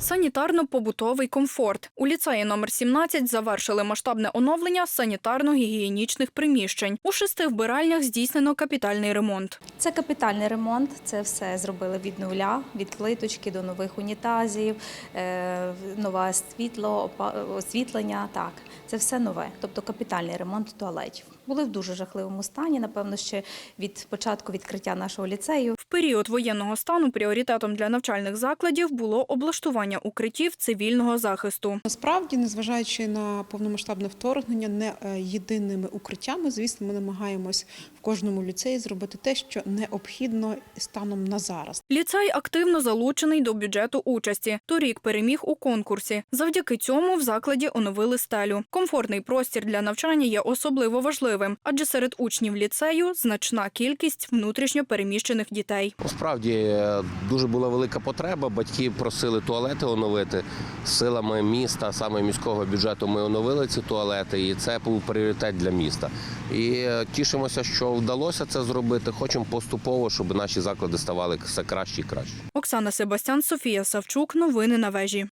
Санітарно-побутовий комфорт. У ліцеї номер 17 завершили масштабне оновлення санітарно-гігієнічних приміщень. У шести вбиральнях здійснено капітальний ремонт. Це капітальний ремонт. Це все зробили від нуля, від плиточки до нових унітазів, е, нове світло, освітлення. Так, це все нове. Тобто капітальний ремонт туалетів. Були в дуже жахливому стані. Напевно, ще від початку відкриття нашого ліцею. В період воєнного стану пріоритетом для навчальних закладів було облаштування укриттів цивільного захисту. Насправді, незважаючи на повномасштабне вторгнення, не е, єдиними укриттями, звісно, ми намагаємось в кожному ліцеї зробити те, що необхідно станом на зараз. Ліцей активно залучений до бюджету участі. Торік переміг у конкурсі. Завдяки цьому в закладі оновили стелю. Комфортний простір для навчання є особливо важливим, адже серед учнів ліцею значна кількість внутрішньо переміщених дітей. Насправді е, дуже була велика потреба. Батьки просили туалети оновити силами міста, саме міського бюджету. Ми оновили ці туалети, і це був пріоритет для міста. І е, тішимося, що вдалося це зробити. Хочемо поступово, щоб наші заклади ставали все краще і краще. Оксана Себастян, Софія Савчук. Новини на вежі.